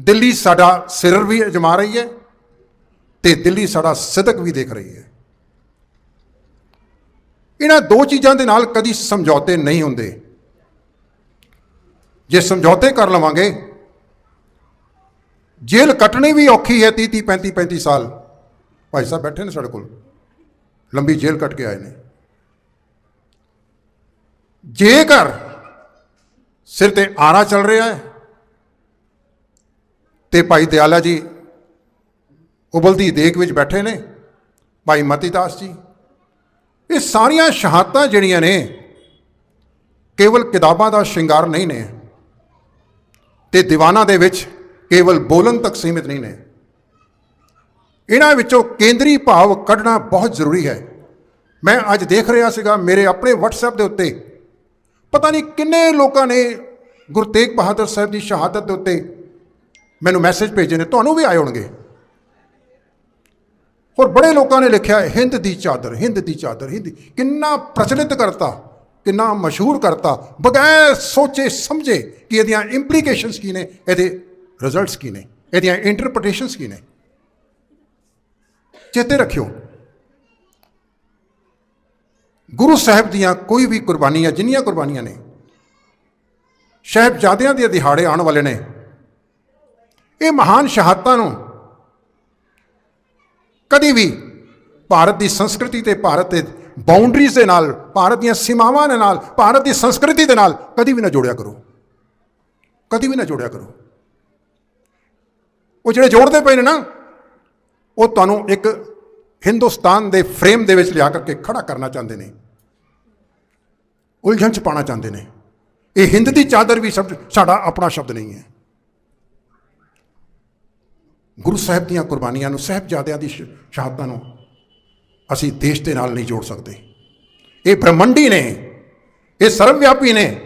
ਦਿੱਲੀ ਸਾਡਾ ਸਿਰ ਵੀ ਅਜਮਾ ਰਹੀ ਹੈ ਤੇ ਦਿੱਲੀ ਸਾਡਾ ਸਿਦਕ ਵੀ ਦੇਖ ਰਹੀ ਹੈ। ਇਹਨਾਂ ਦੋ ਚੀਜ਼ਾਂ ਦੇ ਨਾਲ ਕਦੀ ਸਮਝੌਤੇ ਨਹੀਂ ਹੁੰਦੇ। ਜੇ ਸਮਝੌਤੇ ਕਰ ਲਵਾਂਗੇ, ਜੇਲ੍ਹ ਕੱਟਣੀ ਵੀ ਔਖੀ ਹੈ 30 30 35 35 ਸਾਲ। ਭਾਈ ਸਾਹਿਬ ਬੈਠੇ ਨੇ ਸਾਡੇ ਕੋਲ, ਲੰਬੀ ਜੇਲ੍ਹ ਕੱਟ ਕੇ ਆਏ ਨੇ। ਜੇਕਰ ਸਿਰ ਤੇ ਆਰਾ ਚੱਲ ਰਿਹਾ ਹੈ ਤੇ ਭਾਈ ਦਿਆਲਾ ਜੀ ਉਬਲਦੀ ਦੇਖ ਵਿੱਚ ਬੈਠੇ ਨੇ, ਭਾਈ ਮਤੀ ਦਾਸ ਜੀ। ਇਹ ਸਾਰੀਆਂ ਸ਼ਹਾਦਤਾਂ ਜਿਹੜੀਆਂ ਨੇ, ਕੇਵਲ ਕਿਤਾਬਾਂ ਦਾ ਸ਼ਿੰਗਾਰ ਨਹੀਂ ਨੇ। ਤੇ ਦੀਵਾਨਾਂ ਦੇ ਵਿੱਚ ਕੇਵਲ ਬੋਲਣ ਤੱਕ ਸੀਮਿਤ ਨਹੀਂ ਨੇ। ਇਹਨਾਂ ਵਿੱਚੋਂ ਕੇਂਦਰੀ ਭਾਵ ਕੱਢਣਾ ਬਹੁਤ ਜ਼ਰੂਰੀ ਹੈ। ਮੈਂ ਅੱਜ ਦੇਖ ਰਿਹਾ ਸੀਗਾ ਮੇਰੇ ਆਪਣੇ WhatsApp ਦੇ ਉੱਤੇ, ਪਤਾ ਨਹੀਂ ਕਿੰਨੇ ਲੋਕਾਂ ਨੇ ਗੁਰੂ ਤੇਗ ਬਹਾਦਰ ਸਾਹਿਬ ਦੀ ਸ਼ਹਾਦਤ ਦੇ ਉੱਤੇ ਮੈਨੂੰ ਮੈਸੇਜ ਭੇਜੇ ਨੇ, ਤੁਹਾਨੂੰ ਵੀ ਆਏ ਹੋਣਗੇ। ਹੋਰ ਬੜੇ ਲੋਕਾਂ ਨੇ ਲਿਖਿਆ ਹਿੰਦ ਦੀ ਚਾਦਰ, ਹਿੰਦ ਦੀ ਚਾਦਰ, ਹਿੰਦ ਕਿੰਨਾ ਪ੍ਰਚਲਿਤ ਕਰਤਾ, ਕਿੰਨਾ ਮਸ਼ਹੂਰ ਕਰਤਾ, ਬਗੈਰ ਸੋਚੇ ਸਮਝੇ ਕਿ ਇਹਦੀਆਂ ਇੰਪਲੀਕੇਸ਼ਨਸ ਕੀ ਨੇ, ਇਹਦੇ ਰਿਜ਼ਲਟਸ ਕੀ ਨੇ, ਇਹਦੀਆਂ ਇੰਟਰਪ੍ਰੀਟੇਸ਼ਨਸ ਕੀ ਨੇ। ਚੇਤੇ ਰੱਖਿਓ। ਗੁਰੂ ਸਾਹਿਬ ਦੀਆਂ ਕੋਈ ਵੀ ਕੁਰਬਾਨੀਆਂ, ਜਿੰਨੀਆਂ ਕੁਰਬਾਨੀਆਂ ਨੇ, ਸਾਹਿਬਜ਼ਾਦਿਆਂ ਦੇ ਦਿਹਾੜੇ ਆਉਣ ਵਾਲੇ ਨੇ ਇਹ ਮਹਾਨ ਸ਼ਹਾਦਤਾਂ ਨੂੰ ਕਦੀ ਵੀ ਭਾਰਤ ਦੀ ਸੰਸਕ੍ਰਿਤੀ ਤੇ ਭਾਰਤ ਦੇ ਬਾਉਂਡਰੀਜ਼ ਦੇ ਨਾਲ, ਭਾਰਤ ਦੀਆਂ ਸੀਮਾਵਾਂ ਦੇ ਨਾਲ, ਭਾਰਤ ਦੀ ਸੰਸਕ੍ਰਿਤੀ ਦੇ ਨਾਲ ਕਦੀ ਵੀ ਨਾ ਜੋੜਿਆ ਕਰੋ। ਕਦੀ ਵੀ ਨਾ ਜੋੜਿਆ ਕਰੋ। ਉਹ ਜਿਹੜੇ ਜੋੜਦੇ ਪਏ ਨੇ ਨਾ, ਉਹ ਤੁਹਾਨੂੰ ਇੱਕ ਹਿੰਦੁਸਤਾਨ ਦੇ ਫਰੇਮ ਦੇ ਵਿੱਚ ਲਿਆ ਕਰਕੇ ਖੜਾ ਕਰਨਾ ਚਾਹੁੰਦੇ ਨੇ। ਉਲਝਣ ਚ ਪਾਣਾ ਚਾਹੁੰਦੇ ਨੇ। ਇਹ ਹਿੰਦ ਦੀ ਚਾਦਰ ਵੀ ਸ਼ਬਦ ਸਾਡਾ ਆਪਣਾ ਸ਼ਬਦ ਨਹੀਂ ਹੈ। ਗੁਰੂ ਸਾਹਿਬ ਦੀਆਂ ਕੁਰਬਾਨੀਆਂ ਨੂੰ, ਸਾਹਿਬਜ਼ਾਦਿਆਂ ਦੀ ਸ਼- ਸ਼ਹਾਦਤਾਂ ਨੂੰ ਅਸੀਂ ਦੇਸ਼ ਦੇ ਨਾਲ ਨਹੀਂ ਜੋੜ ਸਕਦੇ। ਇਹ ਬ੍ਰਹਮੰਡੀ ਨੇ, ਇਹ ਸਰਵਵਿਆਪੀ ਨੇ,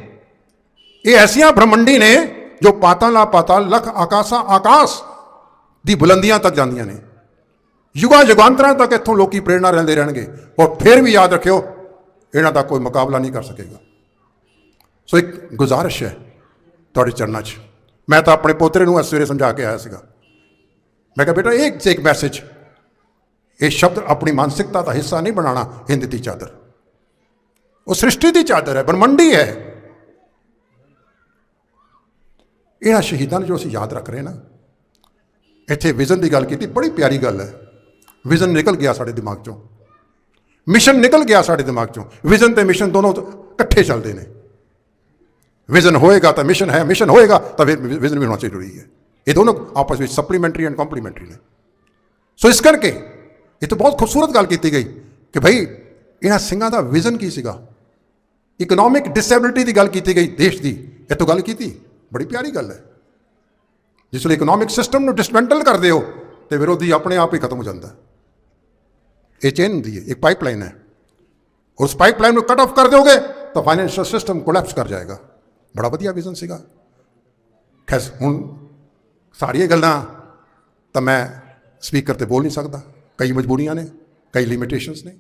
ਇਹ ਐਸੀਆਂ ਬ੍ਰਹਮੰਡੀ ਨੇ ਜੋ ਪਾਤਾਲਾ ਪਾਤਾਲ ਲਖ ਆਕਾਸ਼ਾਂ ਆਕਾਸ਼ ਦੀ ਬੁਲੰਦੀਆਂ ਤੱਕ ਜਾਂਦੀਆਂ ਨੇ। ਯੁਗਾ ਯੁਗਾਂਤਰਾਂ ਤੱਕ ਇੱਥੋਂ ਲੋਕੀ ਪ੍ਰੇਰਣਾ ਲੈਂਦੇ ਰਹਿਣਗੇ ਔਰ ਫਿਰ ਵੀ ਯਾਦ ਰੱਖਿਓ, ਇਹਨਾਂ ਦਾ ਕੋਈ ਮੁਕਾਬਲਾ ਨਹੀਂ ਕਰ ਸਕੇਗਾ। ਸੋ ਇੱਕ ਗੁਜ਼ਾਰਿਸ਼ ਹੈ ਤੁਹਾਡੇ ਚਰਨਾਂ 'ਚ। ਮੈਂ ਤਾਂ ਆਪਣੇ ਪੋਤਰੇ ਨੂੰ ਅੱਜ ਸਵੇਰੇ ਸਮਝਾ ਕੇ ਆਇਆ ਸੀਗਾ। ਮੈਂ ਕਿਹਾ, ਬੇਟਾ, ਇਹ ਇੱਕ ਮੈਸੇਜ ਇਹ ਸ਼ਬਦ ਆਪਣੀ ਮਾਨਸਿਕਤਾ ਦਾ ਹਿੱਸਾ ਨਹੀਂ ਬਣਾਉਣਾ, ਹਿੰਦ ਦੀ ਚਾਦਰ। ਉਹ ਸ੍ਰਿਸ਼ਟੀ ਦੀ ਚਾਦਰ ਹੈ, ਬ੍ਰਹਮੰਡੀ ਹੈ। ਇਹਨਾਂ ਸ਼ਹੀਦਾਂ ਨੂੰ ਜੋ ਅਸੀਂ ਯਾਦ ਰੱਖ ਰਹੇ ਨਾ, ਇੱਥੇ ਵਿਜ਼ਨ ਦੀ ਗੱਲ ਕੀਤੀ, ਬੜੀ ਪਿਆਰੀ ਗੱਲ ਹੈ। ਵਿਜ਼ਨ ਨਿਕਲ ਗਿਆ ਸਾਡੇ ਦਿਮਾਗ ਚੋਂ। ਮਿਸ਼ਨ ਨਿਕਲ ਗਿਆ ਸਾਡੇ ਦਿਮਾਗ ਚੋਂ। ਵਿਜ਼ਨ ਤੇ ਮਿਸ਼ਨ ਦੋਨੋਂ ਇਕੱਠੇ ਚੱਲਦੇ ਨੇ। ਵਿਜ਼ਨ ਹੋਏਗਾ ਤਾਂ ਮਿਸ਼ਨ ਹੈ, ਮਿਸ਼ਨ ਹੋਏਗਾ ਤਾਂ ਫਿਰ ਵਿਜ਼ਨ ਵੀ ਹੋਣਾ ਚਾਹੀਦਾ ਹੈ। ਇਹ ਦੋਨੋਂ ਆਪਸ ਵਿੱਚ ਸਪਲੀਮੈਂਟਰੀ ਐਂਡ ਕੰਪਲੀਮੈਂਟਰੀ ਨੇ ਸੋ ਇਸ ਕਰਕੇ ਇਹ ਤਾਂ ਬਹੁਤ ਖੂਬਸੂਰਤ ਗੱਲ ਕੀਤੀ ਗਈ ਕਿ ਭਾਈ ਇਹਨਾਂ ਸਿੰਘਾਂ ਦਾ ਵਿਜ਼ਨ ਕੀ ਸੀਗਾ ਇਕਨੋਮਿਕ ਡਿਸੇਬਿਲਿਟੀ ਦੀ ਗੱਲ ਕੀਤੀ ਗਈ ਦੇਸ਼ ਦੀ ਇਹ ਤੋਂ ਗੱਲ ਕੀਤੀ ਬੜੀ ਪਿਆਰੀ ਗੱਲ ਹੈ ਜਿਸ ਵੇਲੇ ਇਕਨੋਮਿਕ ਸਿਸਟਮ ਨੂੰ ਡਿਸਮੈਂਟਲ ਕਰਦੇ ਹੋ ਤੇ ਵਿਰੋਧੀ ਆਪਣੇ ਆਪ ਹੀ ਖਤਮ ਹੋ ਜਾਂਦਾ ਇਹ ਚੇਨ ਹੁੰਦੀ ਹੈ ਇੱਕ ਪਾਈਪਲਾਈਨ ਹੈ ਉਸ ਪਾਈਪਲਾਈਨ ਨੂੰ ਕਟ ਆਫ ਕਰ ਦਿਓਗੇ ਤਾਂ ਫਾਈਨੈਂਸ਼ੀਅਲ ਸਿਸਟਮ ਕੋਲੈਪਸ ਕਰ ਜਾਏਗਾ ਬੜਾ ਵਧੀਆ ਵਿਜ਼ਨ ਸੀਗਾ ਖੈਰ ਹੁਣ ਸਾਰੀਆਂ ਗੱਲਾਂ, ਤਾਂ ਮੈਂ ਸਪੀਕਰ ਤੇ ਬੋਲ ਨਹੀਂ ਸਕਦਾ। ਕਈ ਮਜਬੂਰੀਆਂ ਨੇ, ਕਈ ਲਿਮਿਟੇਸ਼ਨਸ ਨੇ।